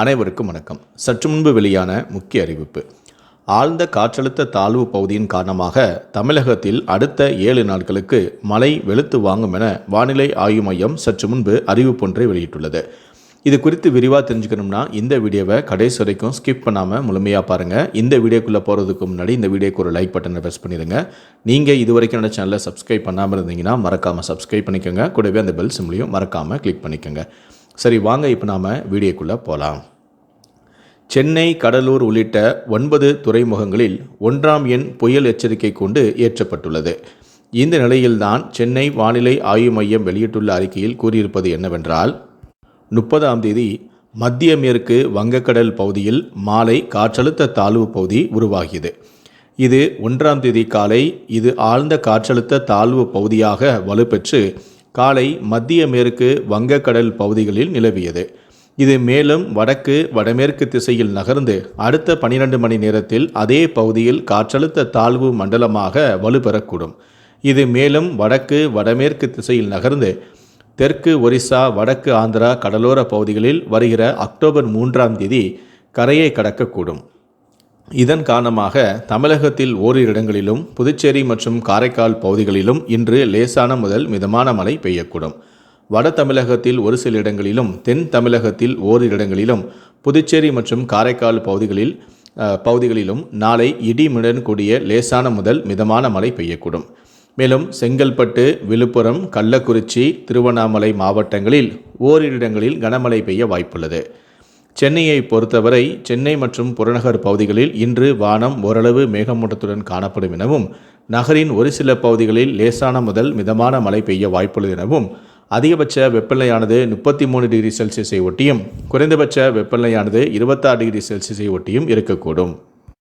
அனைவருக்கும் வணக்கம். சற்று முன்பு வெளியான முக்கிய அறிவிப்பு. ஆழ்ந்த காற்றழுத்த தாழ்வு பகுதியின் காரணமாக தமிழகத்தில் அடுத்த ஏழு நாட்களுக்கு மழை வெளுத்து வாங்கும் என வானிலை ஆய்வு மையம் சற்று முன்பு அறிவிப்பொன்றை வெளியிட்டுள்ளது. இது குறித்து விரிவாக தெரிஞ்சுக்கணும்னா இந்த வீடியோவை கடைசி வரைக்கும் ஸ்கிப் பண்ணாமல் முழுமையாக பாருங்கள் இந்த வீடியோக்குள்ளே போகிறதுக்கு முன்னாடி இந்த வீடியோக்கு ஒரு லைக் பட்டனை ப்ரெஸ் பண்ணிடுங்க. நீங்கள் இது வரைக்கும் என்னோட சேனலை சப்ஸ்கிரைப் பண்ணாமல் இருந்தீங்கன்னா மறக்காமல் சப்ஸ்கிரைப் பண்ணிக்கோங்க. கூடவே அந்த பெல் சிம்லையும் மறக்காமல் கிளிக் பண்ணிக்கோங்க. சரி வாங்க இப்போ நாம் வீடியோக்குள்ளே போகலாம் சென்னை கடலூர் உள்ளிட்ட ஒன்பது துறைமுகங்களில் ஒன்றாம் எண் புயல் எச்சரிக்கை கொண்டு ஏற்றப்பட்டுள்ளது இந்த நிலையில்தான் சென்னை வானிலை ஆய்வு மையம் வெளியிட்டுள்ள அறிக்கையில் கூறியிருப்பது என்னவென்றால் முப்பதாம் தேதி மத்திய மேற்கு வங்கக்கடல் பகுதியில் மாலை காற்றழுத்த தாழ்வு பகுதி உருவாகியது. இது ஒன்றாம் தேதி காலை இது ஆழ்ந்த காற்றழுத்த தாழ்வு பகுதியாக வலுப்பெற்று காலை மத்திய மேற்கு வங்கக்கடல் பகுதிகளில் நிலவியது. இது மேலும் வடக்கு வடமேற்கு திசையில் நகர்ந்து அடுத்த பனிரெண்டு மணி நேரத்தில் அதே பகுதியில் காற்றழுத்த தாழ்வு மண்டலமாக வலுப்பெறக்கூடும் இது மேலும் வடக்கு வடமேற்கு திசையில் நகர்ந்து தெற்கு ஒரிசா வடக்கு ஆந்திரா கடலோர பகுதிகளில் வருகிற அக்டோபர் மூன்றாம் தேதி கரையை கடக்கக்கூடும். இதன் காரணமாக தமிழகத்தில் ஓரிரு இடங்களிலும் புதுச்சேரி மற்றும் காரைக்கால் பகுதிகளிலும் இன்று லேசான முதல் மிதமான மழை பெய்யக்கூடும். வட தமிழகத்தில் ஒரு சில இடங்களிலும் தென் தமிழகத்தில் ஓரிரு இடங்களிலும் புதுச்சேரி மற்றும் காரைக்கால் பகுதிகளில் பகுதிகளிலும் நாளை இடிமுடன் கூடிய லேசான முதல் மிதமான மழை பெய்யக்கூடும். மேலும் செங்கல்பட்டு விழுப்புரம் கள்ளக்குறிச்சி திருவண்ணாமலை மாவட்டங்களில் ஓரிரு இடங்களில் கனமழை பெய்ய வாய்ப்புள்ளது. சென்னையை பொறுத்தவரை சென்னை மற்றும் புறநகர் பகுதிகளில் இன்று வானம் ஓரளவு மேகமூட்டத்துடன் காணப்படும் எனவும் நகரின் ஒரு சில பகுதிகளில் லேசான முதல் மிதமான மழை பெய்ய வாய்ப்புள்ளது எனவும் அதிகபட்ச வெப்பநிலையானது முப்பத்தி மூணு டிகிரி செல்சியஸை ஒட்டியும் குறைந்தபட்ச வெப்பநிலையானது இருபத்தாறு டிகிரி செல்சியஸை ஒட்டியும் இருக்கக்கூடும்.